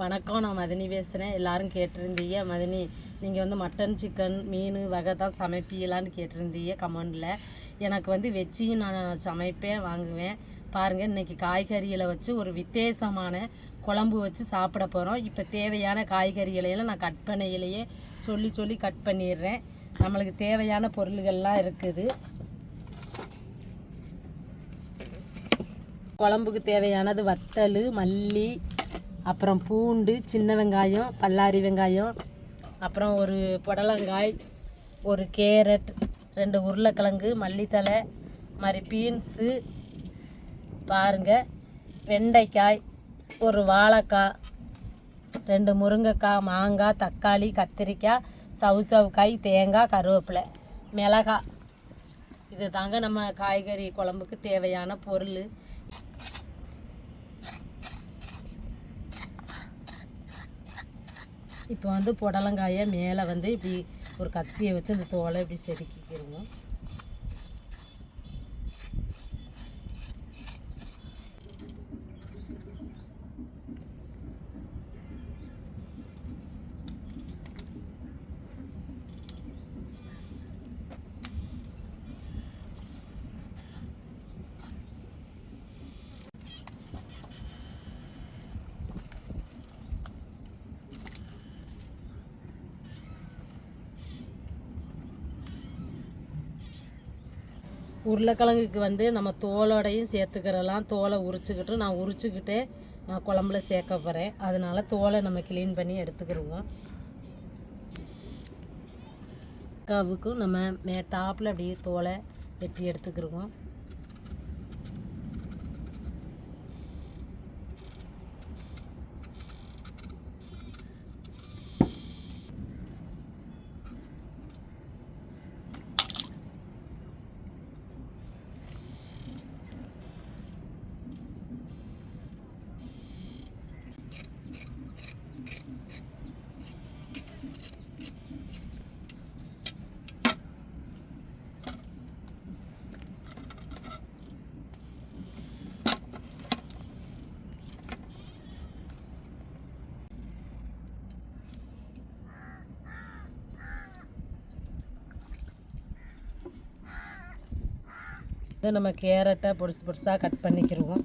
வணக்கம் நான் மதினி பேசுகிறேன் எல்லாரும் கேட்டிருந்தீங்க. மதினி நீங்கள் வந்து மட்டன் சிக்கன் மீன் வகை தான் சமைப்பீங்களான்னு கேட்டிருந்தீங்க கமெண்டில். எனக்கு வந்து வெச்சியும் நான் சமைப்பேன் வாங்குவேன். பாருங்கள் இன்றைக்கி காய்கறிகளை வச்சு ஒரு வித்தியாசமான குழம்பு வச்சு சாப்பிட போகிறோம் இப்போ தேவையான காய்கறிகளையெல்லாம் நான் கட் பண்ணையிலேயே சொல்லி சொல்லி கட் பண்ணிடுறேன். நம்மளுக்கு தேவையான பொருள்கள்லாம் இருக்குது. குழம்புக்கு தேவையானது வத்தல் மல்லி அப்புறம் பூண்டு சின்ன வெங்காயம் பல்லாரி வெங்காயம் அப்புறம் ஒரு புடலங்காய் ஒரு கேரட் ரெண்டு உருளைக்கிழங்கு மல்லித்தலை மாதிரி பீன்ஸு பாருங்கள் வெண்டைக்காய் ஒரு வாழைக்காய் ரெண்டு முருங்கைக்காய் மாங்காய் தக்காளி கத்திரிக்காய் சவு சவுக்காய் தேங்காய் கருவேப்பிலை மிளகாய். இது தாங்க நம்ம காய்கறி குழம்புக்கு தேவையான பொருள். இப்போ வந்து புடலங்காயை மேலே வந்து இப்படி ஒரு கத்தியை வச்சு அந்த தோலை இப்படி செதுக்கிக்கிறோம். உருளைக்கிழங்குக்கு வந்து நம்ம தோலோடையும் சேர்த்துக்கிறலாம். தோலை உரிச்சுக்கிட்டு நான் உரிச்சுக்கிட்டே நான் குழம்புல சேர்க்க போகிறேன் அதனால் தோலை நம்ம க்ளீன் பண்ணி எடுத்துக்கிடுவோம் கவுக்கும் நம்ம மே டாப்பில் அப்படியே தோலை வெட்டி எடுத்துக்கிடுவோம் நம்ம கேரட்டை பொடிசு பொடிசாக கட் பண்ணிக்கிடுவோம்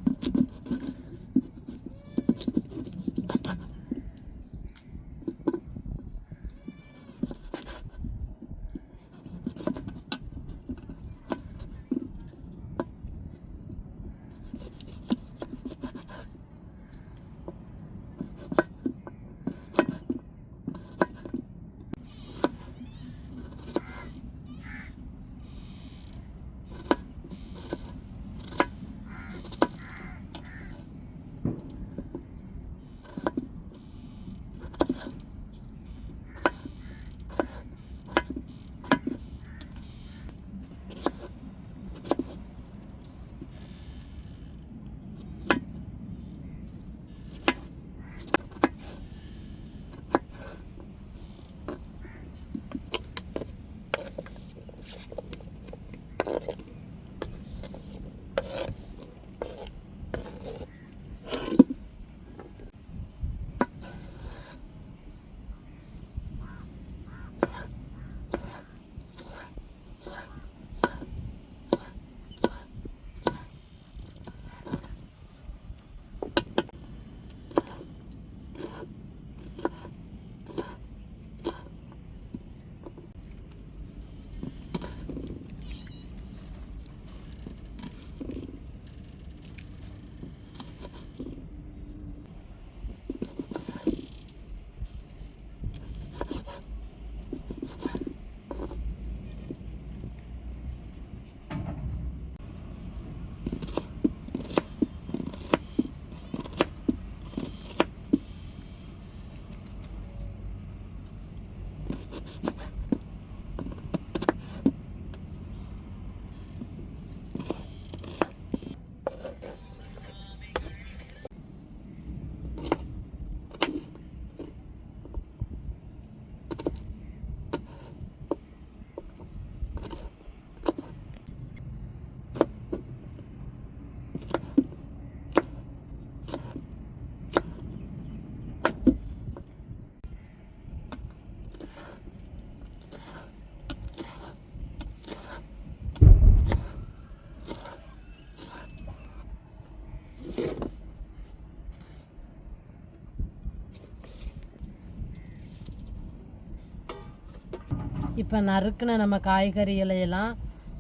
இப்போ நறுக்கின நம்ம காய்கறிகளையெல்லாம்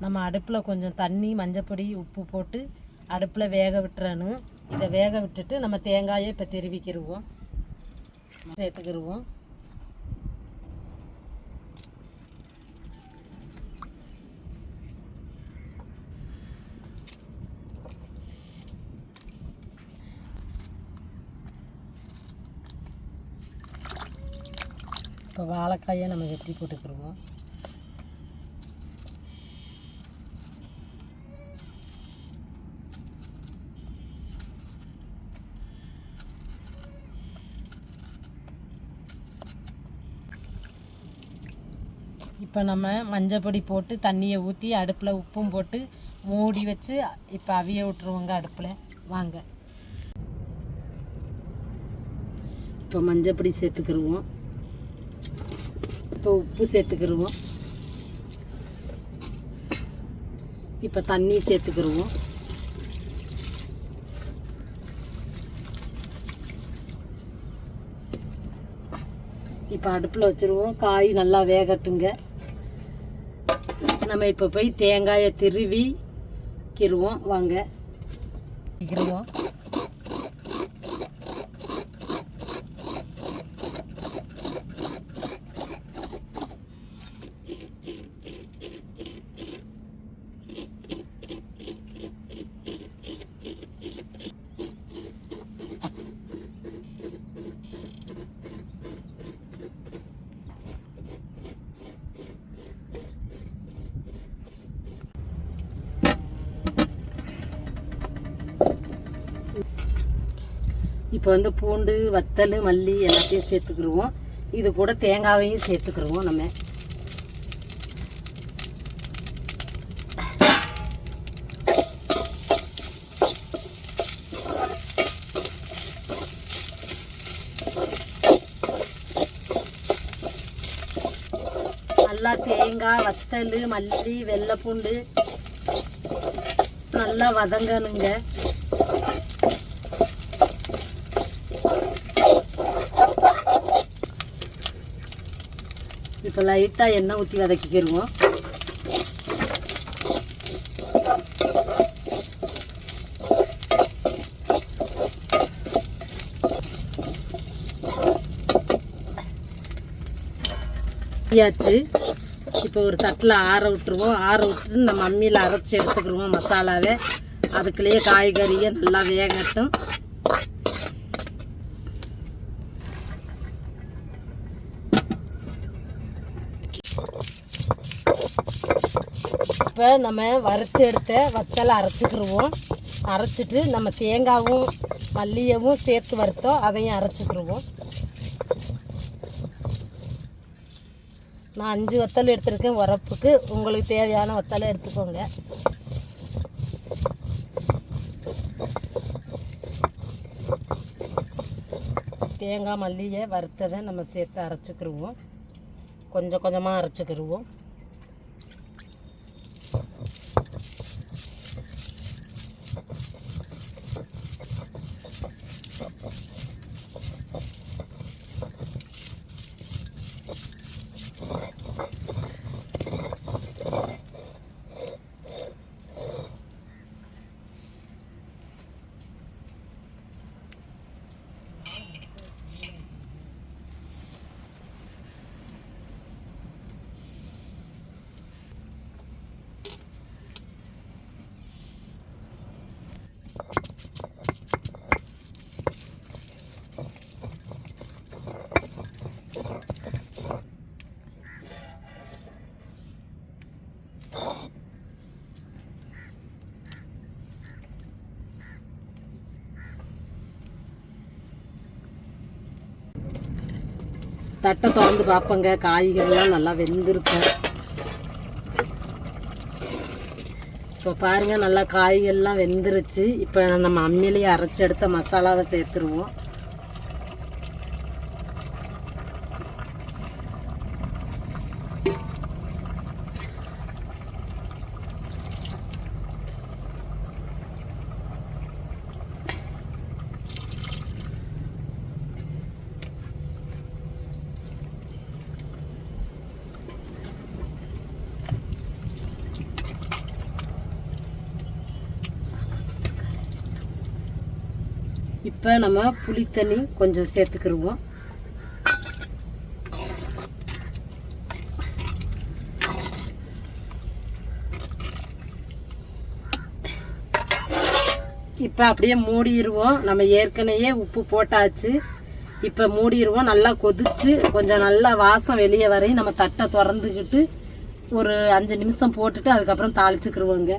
நம்ம அடுப்பில் கொஞ்சம் தண்ணி மஞ்சப்பொடி உப்பு போட்டு அடுப்பில் வேக விட்டுறணும். இதை வேக விட்டுட்டு நம்ம தேங்காயை இப்போ திருவிக்கிருவோம். சேர்த்துக்கிடுவோம் இப்போ வாழைக்காயை நம்ம வெட்டி போட்டுக்கிடுவோம் இப்போ நம்ம மஞ்சள் பொடி போட்டு தண்ணியை ஊற்றி அடுப்பில் உப்பும் போட்டு மூடி வச்சு இப்போ அவிய விட்டுருவோங்க அடுப்பில். வாங்க. இப்போ மஞ்சள் பொடி சேர்த்துக்கிருவோம். இப்போ உப்பு சேர்த்துக்கிருவோம். இப்போ தண்ணி சேர்த்துக்கிருவோம். இப்போ அடுப்பில் வச்சுருவோம். காய் நல்லா வேகட்டுங்க. நம்ம இப்போ போய் தேங்காயை திருவி கிருவோம். வாங்க. கிருவோம். இப்போ வந்து பூண்டு வத்தல் மல்லி எல்லாத்தையும் சேர்த்துக்கிருவோம். இது கூட தேங்காவையும் சேர்த்துக்கிருவோம் நம்ம. நல்லா தேங்காய் வத்தல் மல்லி வெள்ளைப்பூண்டு நல்லா வதங்கணுங்க. இப்போ லைட்டாக எண்ணெய் ஊற்றி வதக்கிக்கிடுவோம் ஆச்சு இப்போ ஒரு தட்டில் ஆற விட்டுருவோம். ஆற விட்டுட்டு நம்ம அம்மியில் அரைச்சி எடுத்துக்கிடுவோம் மசாலாவை. அதுக்குள்ளேயே காய்கறியை நல்லா வேகட்டும். இப்போ நம்ம வறுத்து எடுத்த வத்தலை அரைச்சிக்கிடுவோம் அரைச்சிட்டு நம்ம தேங்காவும் மல்லியவும் சேர்த்து வறுத்தோம். அதையும் அரைச்சிக்கிடுவோம் நான் அஞ்சு வத்தல் எடுத்திருக்கேன் உரப்புக்கு. உங்களுக்கு தேவையான வத்தலை எடுத்துக்கோங்க. தேங்காய் மல்லியை வறுத்ததை நம்ம சேர்த்து அரைச்சிக்கிடுவோம் கொஞ்சம் கொஞ்சமாக அரைச்சிக்கிடுவோம் தட்டை திறந்து பார்ப்போங்க. காய்கறிலாம் நல்லா வெந்திருக்கும். இப்போ பாருங்க நல்லா காய்கறிலாம் வெந்துருச்சு. இப்போ நம்ம அம்மிலேயே அரைச்சி எடுத்த மசாலாவை சேர்த்துருவோம். இப்போ நம்ம புளி தண்ணி கொஞ்சம் சேர்த்துக்கிடுவோம் இப்போ அப்படியே மூடிடுவோம் நம்ம ஏற்கனவே உப்பு போட்டாச்சு. இப்போ மூடிடுவோம் நல்லா கொதிச்சு கொஞ்சம் நல்லா வாசம் வெளியே வரையும் நம்ம தட்டை திறந்துக்கிட்டு ஒரு அஞ்சு நிமிஷம் போட்டுட்டு அதுக்கப்புறம் தாளிச்சுக்கிருவோங்க.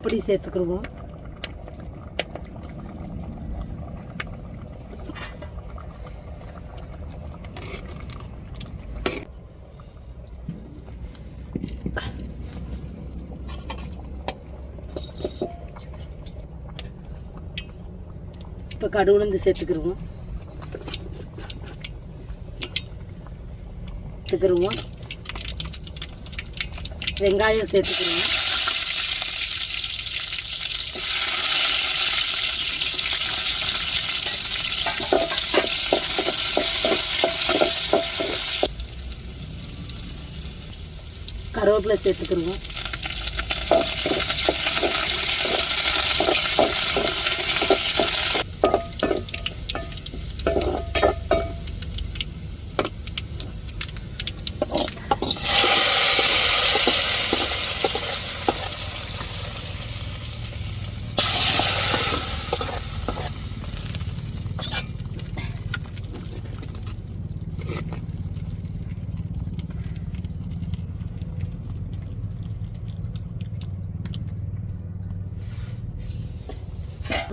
இப்படி சேர்த்துக்கிருவோம் இப்போ கடுகுலந்து சேர்த்துக்கிருவோம் சேர்த்துக்கிடுவோம். வெங்காயம் சேர்த்துக்கிருவோம் கருவேப்பிலை சேர்த்துக்கிருவோம்.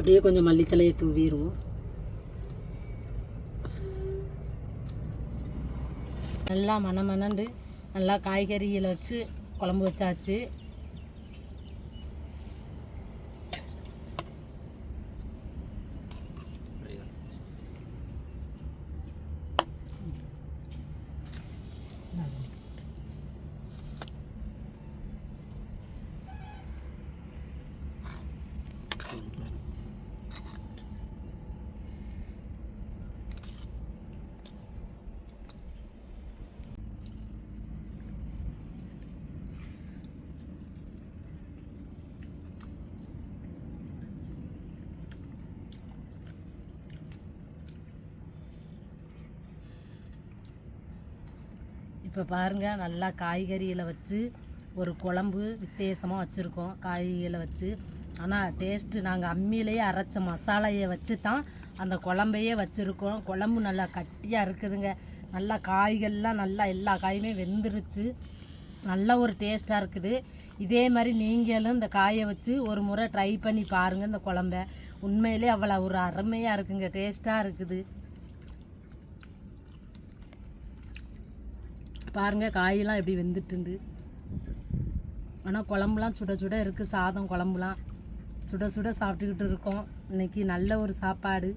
அப்படியே கொஞ்சம் மல்லித்தலையை தூவிடுவோம். நல்லா மணமணண்டு நல்லா காய்கறிகளை வச்சு குழம்பு வச்சாச்சு. இப்போ பாருங்கள் நல்லா காய்கறிகளை வச்சு ஒரு குழம்பு வித்தியாசமாக வச்சுருக்கோம். காய்கறிகளை வச்சு. ஆனால் டேஸ்ட்டு நாங்கள் அம்மியிலேயே அரைச்ச மசாலையை வச்சு தான் அந்த குழம்பையே வச்சுருக்கோம். குழம்பு நல்லா கட்டியாக இருக்குதுங்க. நல்லா காய்கள்லாம் நல்லா எல்லா காயுமே வெந்துருச்சு. நல்ல ஒரு டேஸ்ட்டாக இருக்குது. இதே மாதிரி நீங்களும் இந்த காயை வச்சு ஒரு முறை ட்ரை பண்ணி பாருங்கள் இந்த குழம்ப. உண்மையிலே அவ்வளோ ஒரு அருமையாக இருக்குங்க. டேஸ்ட்டாக இருக்குது. பாருங்கள் காயெல்லாம் எப்படி வெந்துட்டுண்டு. ஆனால் குழம்புலாம் சுட சுட இருக்குது சாதம் குழம்புலாம். சுட சுட சாப்பிட்டுக்கிட்டு இருக்கோம். இன்னைக்கு நல்ல ஒரு சாப்பாடு.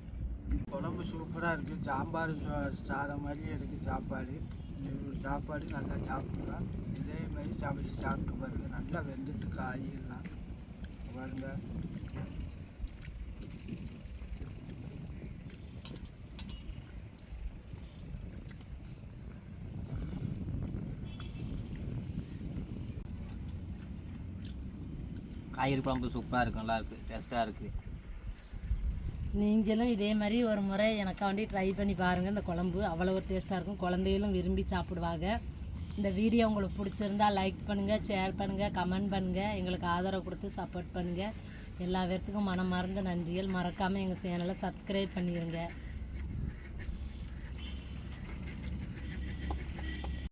குழம்பு சூப்பராக இருக்குது சாம்பார் சாதம் மாதிரியே இருக்குது சாப்பாடு. சாப்பாடு நல்லா சாப்பிட்லாம் இதே மாதிரி சமைச்சு சாப்பிட்டு பாருங்கள் நல்லா வெந்துட்டு காயெல்லாம். பாருங்கள் காய்கறி குழம்பு சூப்பராக இருக்கும் நல்லா இருக்குது டேஸ்ட்டாக இருக்குது நீங்களும் இதே மாதிரி ஒரு முறை எனக்காண்டி ட்ரை பண்ணி பாருங்கள் இந்த குழம்பு அவ்வளோ ஒரு டேஸ்ட்டாக இருக்கும். குழந்தைகளும் விரும்பி சாப்பிடுவாங்க. இந்த வீடியோ உங்களுக்கு பிடிச்சிருந்தா லைக் பண்ணுங்கள் ஷேர் பண்ணுங்கள் கமெண்ட் பண்ணுங்கள் எங்களுக்கு ஆதரவு கொடுத்து சப்போர்ட் பண்ணுங்கள் எல்லா பேர்த்துக்கும் மனமார்ந்த நன்றிகள். மறக்காமல் எங்கள் சேனலை சப்ஸ்கிரைப் பண்ணிடுங்க